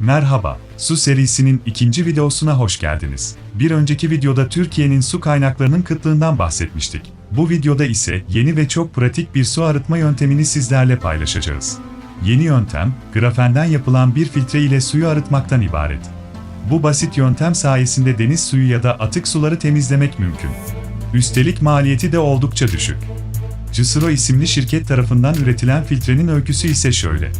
Merhaba, Su serisinin ikinci videosuna hoş geldiniz. Bir önceki videoda Türkiye'nin su kaynaklarının kıtlığından bahsetmiştik. Bu videoda ise yeni ve çok pratik bir su arıtma yöntemini sizlerle paylaşacağız. Yeni yöntem, grafenden yapılan bir filtre ile suyu arıtmaktan ibaret. Bu basit yöntem sayesinde deniz suyu ya da atık suları temizlemek mümkün. Üstelik maliyeti de oldukça düşük. Cısro isimli şirket tarafından üretilen filtrenin öyküsü ise şöyle.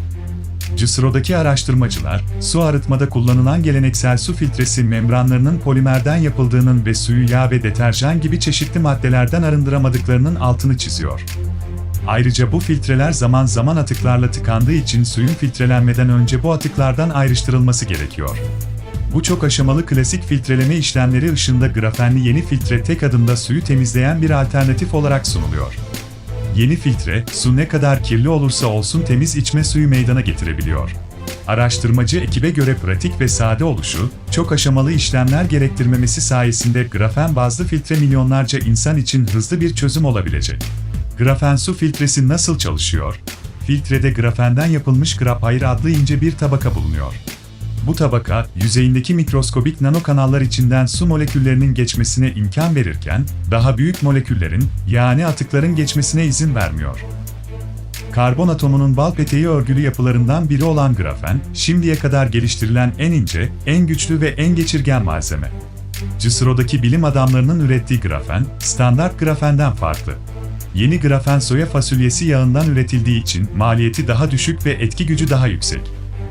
Cısro'daki araştırmacılar, su arıtmada kullanılan geleneksel su filtresi membranlarının polimerden yapıldığının ve suyu yağ ve deterjan gibi çeşitli maddelerden arındıramadıklarının altını çiziyor. Ayrıca bu filtreler zaman zaman atıklarla tıkandığı için suyun filtrelenmeden önce bu atıklardan ayrıştırılması gerekiyor. Bu çok aşamalı klasik filtreleme işlemleri ışığında grafenli yeni filtre tek adımda suyu temizleyen bir alternatif olarak sunuluyor. Yeni filtre, su ne kadar kirli olursa olsun temiz içme suyu meydana getirebiliyor. Araştırmacı ekibe göre pratik ve sade oluşu, çok aşamalı işlemler gerektirmemesi sayesinde grafen bazlı filtre milyonlarca insan için hızlı bir çözüm olabilecek. Grafen su filtresi nasıl çalışıyor? Filtrede grafenden yapılmış grapayır adlı ince bir tabaka bulunuyor. Bu tabaka, yüzeyindeki mikroskobik nanokanallar içinden su moleküllerinin geçmesine imkan verirken, daha büyük moleküllerin, yani atıkların geçmesine izin vermiyor. Karbon atomunun bal peteği örgülü yapılarından biri olan grafen, şimdiye kadar geliştirilen en ince, en güçlü ve en geçirgen malzeme. Cısro'daki bilim adamlarının ürettiği grafen, standart grafenden farklı. Yeni grafen soya fasulyesi yağından üretildiği için maliyeti daha düşük ve etki gücü daha yüksek.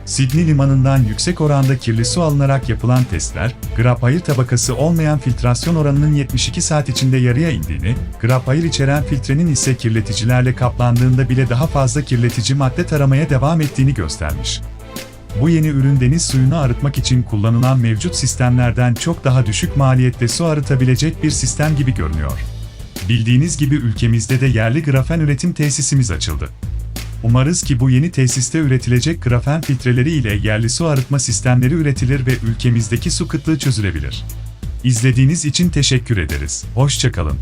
Sydney limanından yüksek oranda kirli su alınarak yapılan testler, grapayır tabakası olmayan filtrasyon oranının 72 saat içinde yarıya indiğini, grapayır içeren filtrenin ise kirleticilerle kaplandığında bile daha fazla kirletici madde taramaya devam ettiğini göstermiş. Bu yeni ürün deniz suyunu arıtmak için kullanılan mevcut sistemlerden çok daha düşük maliyette su arıtabilecek bir sistem gibi görünüyor. Bildiğiniz gibi ülkemizde de yerli grafen üretim tesisimiz açıldı. Umarız ki bu yeni tesiste üretilecek grafen filtreleri ile yerli su arıtma sistemleri üretilir ve ülkemizdeki su kıtlığı çözülebilir. İzlediğiniz için teşekkür ederiz. Hoşçakalın.